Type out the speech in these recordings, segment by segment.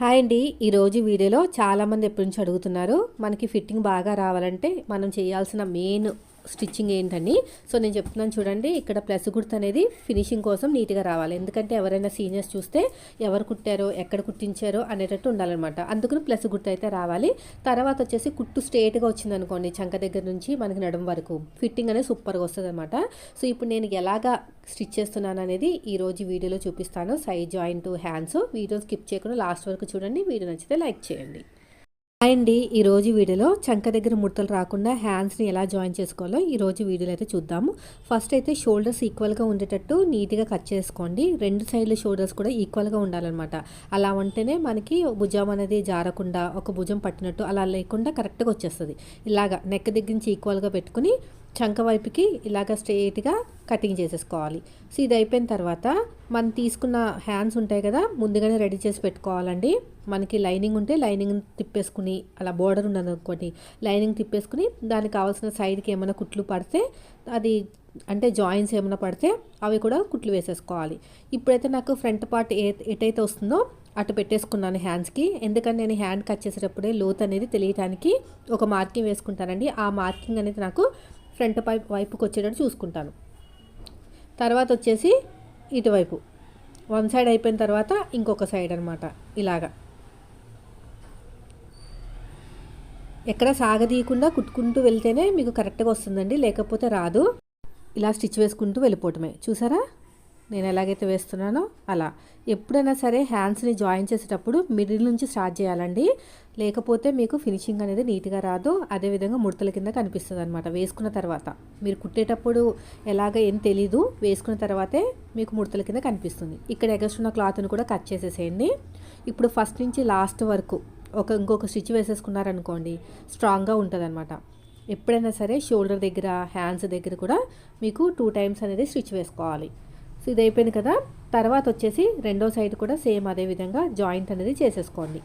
Hi అండి. ఈరోజు వీడియోలో చాలామంది ఎప్పటి నుంచి అడుగుతున్నారు మనకి ఫిట్టింగ్ బాగా రావాలంటే మనం చేయాల్సిన మెయిన్ స్టిచ్చింగ్ ఏంటని. సో నేను చెప్తున్నాను చూడండి ఇక్కడ ప్లస్ గుర్తు అనేది ఫినిషింగ్ కోసం నీట్గా రావాలి. ఎందుకంటే ఎవరైనా సీనియర్స్ చూస్తే ఎవరు కుట్టారో ఎక్కడ కుట్టించారో అనేటట్టు ఉండాలన్నమాట. అందుకని ప్లస్ గుర్తు అయితే రావాలి. తర్వాత వచ్చేసి కుట్టు స్ట్రేట్గా వచ్చింది అనుకోండి చంక దగ్గర నుంచి మనకి నడుము వరకు. ఫిట్టింగ్ అనేది సూపర్గా వస్తుంది అనమాట సో ఇప్పుడు నేను ఎలాగా స్టిచ్ చేస్తున్నాను అనేది ఈరోజు వీడియోలో చూపిస్తాను. Side joint hands. Video skip చేయకుండా లాస్ట్ వరకు చూడండి. వీడియో నచ్చితే లైక్ చేయండి. అండి. ఈరోజు వీడియోలో చంక దగ్గర ముడతలు రాకుండా హ్యాండ్స్ని ఎలా జాయిన్ చేసుకోవాలో ఈరోజు వీడియోలో అయితే చూద్దాము. ఫస్ట్ అయితే షోల్డర్స్ ఈక్వల్గా ఉండేటట్టు నీట్గా కట్ చేసుకోండి. రెండు సైడ్ల షోల్డర్స్ కూడా ఈక్వల్గా ఉండాలన్నమాట. అలా ఉంటేనే మనకి భుజం అనేది జారకుండా ఒక భుజం పట్టినట్టు అలా లేకుండా కరెక్ట్గా వచ్చేస్తుంది. ఇలాగా నెక్ దగ్గర నుంచి ఈక్వల్గా పెట్టుకుని చంక వైపుకి ఇలాగ స్ట్రేట్గా కటింగ్ చేసేసుకోవాలి. సో ఇది అయిపోయిన తర్వాత మనం తీసుకున్న హ్యాండ్స్ ఉంటాయి కదా ముందుగానే రెడీ చేసి పెట్టుకోవాలండి. మనకి లైనింగ్ ఉంటే లైనింగ్ తిప్పేసుకుని అలా బోర్డర్ ఉన్నది అనుకోండి లైనింగ్ తిప్పేసుకుని దానికి కావాల్సిన సైడ్కి ఏమైనా కుట్లు పడితే అది అంటే జాయింట్స్ ఏమైనా పడితే అవి కూడా కుట్లు వేసేసుకోవాలి. ఇప్పుడైతే నాకు ఫ్రంట్ పార్ట్ ఏ ఎటైతే వస్తుందో అటు పెట్టేసుకున్నాను హ్యాండ్స్కి. ఎందుకంటే నేను హ్యాండ్ కట్ చేసేటప్పుడే లోత్ అనేది తెలియటానికి ఒక మార్కింగ్ వేసుకుంటానండి. ఆ మార్కింగ్ అనేది నాకు ఫ్రంట్ పై వైపుకి వచ్చేటట్టు చూసుకుంటాను. తర్వాత వచ్చేసి ఇటువైపు. వన్ సైడ్ అయిపోయిన తర్వాత ఇంకొక సైడ్ అనమాట ఇలాగా. ఎక్కడ సాగదీయకుండా కుట్టుకుంటూ వెళ్తేనే మీకు కరెక్ట్గా వస్తుందండి లేకపోతే రాదు. ఇలా స్టిచ్ వేసుకుంటూ వెళ్ళిపోవటమే. చూసారా? నేను ఎలాగైతే వేస్తున్నానో అలా. ఎప్పుడైనా సరే హ్యాండ్స్ని జాయిన్ చేసేటప్పుడు మిడిల్ నుంచి స్టార్ట్ చేయాలండి. లేకపోతే మీకు ఫినిషింగ్ అనేది నీట్గా రాదు. అదేవిధంగా ముడతల కింద కనిపిస్తుంది అనమాట వేసుకున్న తర్వాత. మీరు కుట్టేటప్పుడు ఎలాగ ఏం తెలీదు. వేసుకున్న తర్వాతే మీకు ముడతల కింద కనిపిస్తుంది. ఇక్కడ ఎగస్టున్న క్లాత్ని కూడా కట్ చేసేసేయండి. ఇప్పుడు ఫస్ట్ నుంచి లాస్ట్ వరకు ఒక ఇంకొక స్టిచ్ వేసేసుకున్నారనుకోండి స్ట్రాంగ్గా ఉంటుంది అనమాట ఎప్పుడైనా సరే షోల్డర్ దగ్గర హ్యాండ్స్ దగ్గర కూడా మీకు టూ టైమ్స్ అనేది స్టిచ్ వేసుకోవాలి. సో ఇది అయిపోయింది కదా. తర్వాత వచ్చేసి రెండో సైడ్ కూడా సేమ్ అదే విధంగా జాయింట్ అనేది చేసేసుకోండి.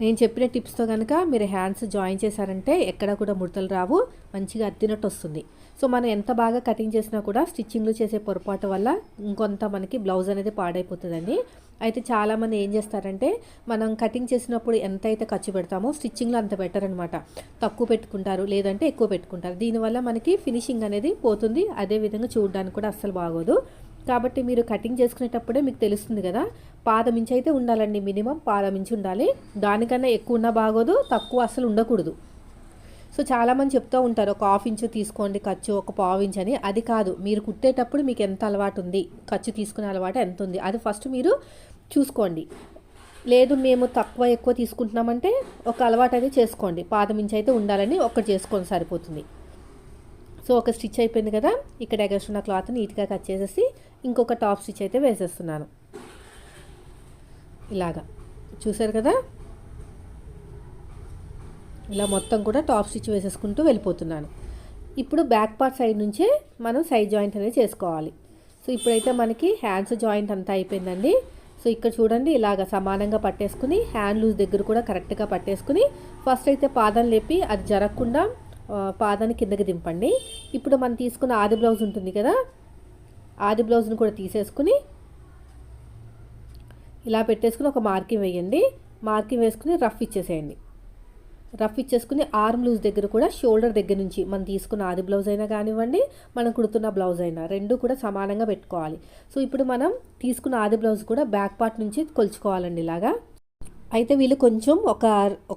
నేను చెప్పిన టిప్స్తో కనుక మీరు హ్యాండ్స్ జాయిన్ చేశారంటే ఎక్కడ కూడా ముడతలు రావు మంచిగా అద్దినట్టు వస్తుంది. సో మనం ఎంత బాగా కటింగ్ చేసినా కూడా స్టిచ్చింగ్లు చేసే పొరపాటు వల్ల ఇంకొంత మనకి బ్లౌజ్ అనేది పాడైపోతుందండి. అయితే చాలామంది ఏం చేస్తారంటే మనం కటింగ్ చేసినప్పుడు ఎంత అయితే ఖర్చు పెడతామో స్టిచ్చింగ్లో అంత బెటర్ అనమాట తక్కువ పెట్టుకుంటారు లేదంటే ఎక్కువ పెట్టుకుంటారు. దీనివల్ల మనకి ఫినిషింగ్ అనేది పోతుంది. అదేవిధంగా చూడడానికి కూడా అస్సలు బాగోదు. కాబట్టి మీరు కటింగ్ చేసుకునేటప్పుడే మీకు తెలుస్తుంది కదా పాదమించి అయితే ఉండాలండి మినిమం. పాదమించి ఉండాలి. దానికన్నా ఎక్కువ ఉన్నా బాగోదు తక్కువ అసలు ఉండకూడదు. సో చాలామంది చెప్తూ ఉంటారు ఒక హాఫ్ ఇంచు తీసుకోండి ఖర్చు ఒక పావు ఇంచ్ అని. అది కాదు. మీరు కుట్టేటప్పుడు మీకు ఎంత అలవాటు ఉంది? ఖర్చు తీసుకునే అలవాటు ఎంత ఉంది? అది ఫస్ట్ మీరు చూసుకోండి. లేదు మేము తక్కువ ఎక్కువ తీసుకుంటున్నామంటే ఒక అలవాటు అయితే చేసుకోండి. పాదం ఇంచు అయితే ఉండాలని ఒక్కటి చేసుకొని సరిపోతుంది. సో ఒక స్టిచ్ అయిపోయింది కదా ఇక్కడ ఎగస్టున్న క్లాత్ నీట్గా కట్ చేసేసి ఇంకొక టాప్ స్టిచ్ అయితే వేసేస్తున్నాను. ఇలాగా. చూసారు కదా? ఇలా మొత్తం కూడా టాప్ స్టిచ్ వేసేసుకుంటూ వెళ్ళిపోతున్నాను. ఇప్పుడు బ్యాక్ పార్ట్ సైడ్ నుంచే మనం సైడ్ జాయింట్ అనేది చేసుకోవాలి. సో ఇప్పుడైతే మనకి హ్యాండ్స్ జాయింట్ అంతా అయిపోయిందండి. సో ఇక్కడ చూడండి ఇలాగ సమానంగా పట్టేసుకుని హ్యాండ్ లూజ్ దగ్గర కూడా కరెక్ట్గా పట్టేసుకుని ఫస్ట్ అయితే పాదం లేపి అది జరగకుండా పాదాన్ని కిందకి దింపండి. ఇప్పుడు మనం తీసుకున్న ఆది బ్లౌజ్ ఉంటుంది కదా ఆది బ్లౌజ్ని కూడా తీసేసుకుని ఇలా పెట్టేసుకుని ఒక మార్కింగ్ వేయండి. మార్కింగ్ వేసుకుని రఫ్ ఇచ్చేసేయండి. రఫ్ ఇచ్చేసుకుని ఆర్మ్ లూజ్ దగ్గర కూడా షోల్డర్ దగ్గర నుంచి మనం తీసుకున్న ఆది బ్లౌజ్ అయినా కానివ్వండి మనం కుడుతున్న బ్లౌజ్ అయినా రెండు కూడా సమానంగా పెట్టుకోవాలి. సో ఇప్పుడు మనం తీసుకున్న ఆది బ్లౌజ్ కూడా బ్యాక్ పార్ట్ నుంచి కొలుచుకోవాలండి ఇలాగా. అయితే వీళ్ళు కొంచెం ఒక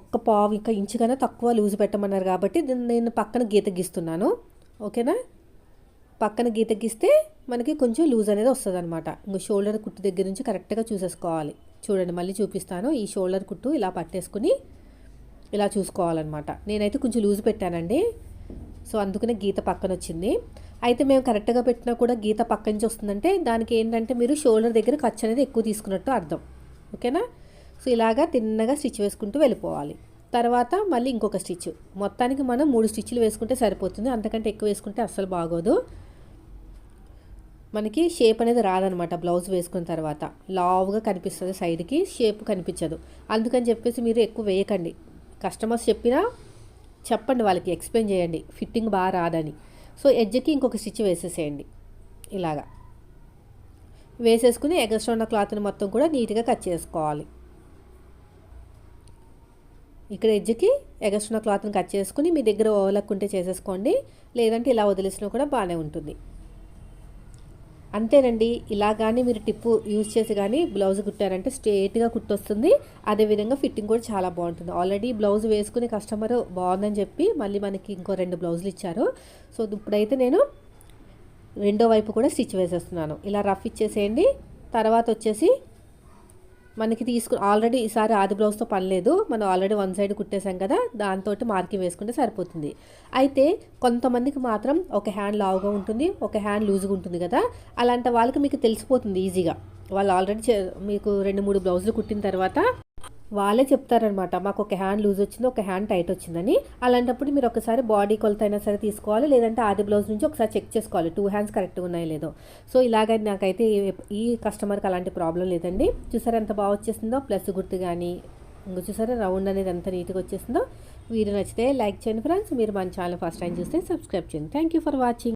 ఒక్క పావు ఇంకా ఇంచు కన్నా తక్కువ లూజ్ పెట్టమన్నారు కాబట్టి నేను పక్కన గీత గీస్తున్నాను. ఓకేనా? పక్కన గీత గీస్తే మనకి కొంచెం లూజ్ అనేది వస్తుంది అనమాట ఇంకా షోల్డర్ కుట్టు దగ్గర నుంచి కరెక్ట్గా చూసేసుకోవాలి. చూడండి మళ్ళీ చూపిస్తాను. ఈ షోల్డర్ కుట్టు ఇలా పట్టేసుకుని ఇలా చూసుకోవాలన్నమాట. నేనైతే కొంచెం లూజ్ పెట్టానండి. సో అందుకనే గీత పక్కన వచ్చింది. అయితే మేము కరెక్ట్గా పెట్టినా కూడా గీత పక్క నుంచి వస్తుందంటే దానికి ఏంటంటే మీరు షోల్డర్ దగ్గర ఖర్చు అనేది ఎక్కువ తీసుకున్నట్టు అర్థం. ఓకేనా? సో ఇలాగా తిన్నగా స్టిచ్ వేసుకుంటూ వెళ్ళిపోవాలి. తర్వాత మళ్ళీ ఇంకొక స్టిచ్. మొత్తానికి మనం మూడు స్టిచ్లు వేసుకుంటే సరిపోతుంది. అంతకంటే ఎక్కువ వేసుకుంటే అస్సలు బాగోదు. మనకి షేప్ అనేది రాదనమాట బ్లౌజ్ వేసుకున్న తర్వాత. లావుగా కనిపిస్తుంది సైడ్కి షేప్ కనిపించదు. అందుకని చెప్పేసి మీరు ఎక్కువ వేయకండి. కస్టమర్స్ చెప్పినా చెప్పండి వాళ్ళకి ఎక్స్ప్లెయిన్ చేయండి ఫిట్టింగ్ బాగా రాదని. సో ఎడ్జ్కి ఇంకొక స్టిచ్ వేసేసేయండి ఇలాగా. వేసేసుకుని ఎగస్ట్రా ఉన్న క్లాత్ని మొత్తం కూడా నీట్గా కట్ చేసుకోవాలి. ఇక్కడ ఎడ్జ్కి ఎగస్ట్రా క్లాత్ని కట్ చేసుకుని మీ దగ్గర ఓవర్లక్ ఉంటే చేసేసుకోండి లేదంటే ఇలా వదిలేసినా కూడా బాగానే ఉంటుంది. అంతేనండి ఇలా కానీ మీరు టిప్పు యూజ్ చేసి కానీ బ్లౌజ్ కుట్టారంటే స్ట్రేట్గా కుట్టొస్తుంది. అదేవిధంగా ఫిట్టింగ్ కూడా చాలా బాగుంటుంది. ఆల్రెడీ బ్లౌజ్ వేసుకుని కస్టమర్ బాగుందని చెప్పి మళ్ళీ మనకి ఇంకో రెండు బ్లౌజులు ఇచ్చారు. సో ఇప్పుడైతే నేను రెండో వైపు కూడా స్టిచ్ వేసేస్తున్నాను. ఇలా రఫ్ ఇచ్చేసేయండి. తర్వాత వచ్చేసి మనకి తీసుకు ఆల్రెడీ ఈసారి ఆది బ్లౌజ్తో పని లేదు. మనం ఆల్రెడీ వన్ సైడ్ కుట్టేశాం కదా దాంతో మార్కింగ్ వేసుకుంటే సరిపోతుంది. అయితే కొంతమందికి మాత్రం ఒక హ్యాండ్ లావుగా ఉంటుంది ఒక హ్యాండ్ లూజ్గా ఉంటుంది కదా. అలాంటి వాళ్ళకి మీకు తెలిసిపోతుంది ఈజీగా వాళ్ళు ఆల్రెడీ మీకు రెండు మూడు బ్లౌజులు కుట్టిన తర్వాత వాళ్ళే చెప్తారనమాట మాకు ఒక హ్యాండ్ లూజ్ వచ్చింది ఒక హ్యాండ్ టైట్ వచ్చిందని. అలాంటప్పుడు మీరు ఒకసారి బాడీ కొలత అయినా సరే తీసుకోవాలి లేదంటే ఆది బ్లౌజ్ నుంచి ఒకసారి చెక్ చేసుకోవాలి టూ హ్యాండ్స్ కరెక్ట్గా ఉన్నాయో లేదో. సో ఇలాగ నాకైతే ఈ కస్టమర్కి అలాంటి ప్రాబ్లం లేదండి. చూసారా ఎంత బాగా వచ్చేసిందో ప్లస్ గుర్తు కానీ ఇంకా చూసారా రౌండ్ అనేది ఎంత నీట్గా వచ్చేసిందో. వీడియో నచ్చితే లైక్ చేయండి ఫ్రెండ్స్. మీరు మన ఛానల్ ఫస్ట్ టైం చూస్తే సబ్స్క్రైబ్ చేయండి. Thank you for watching.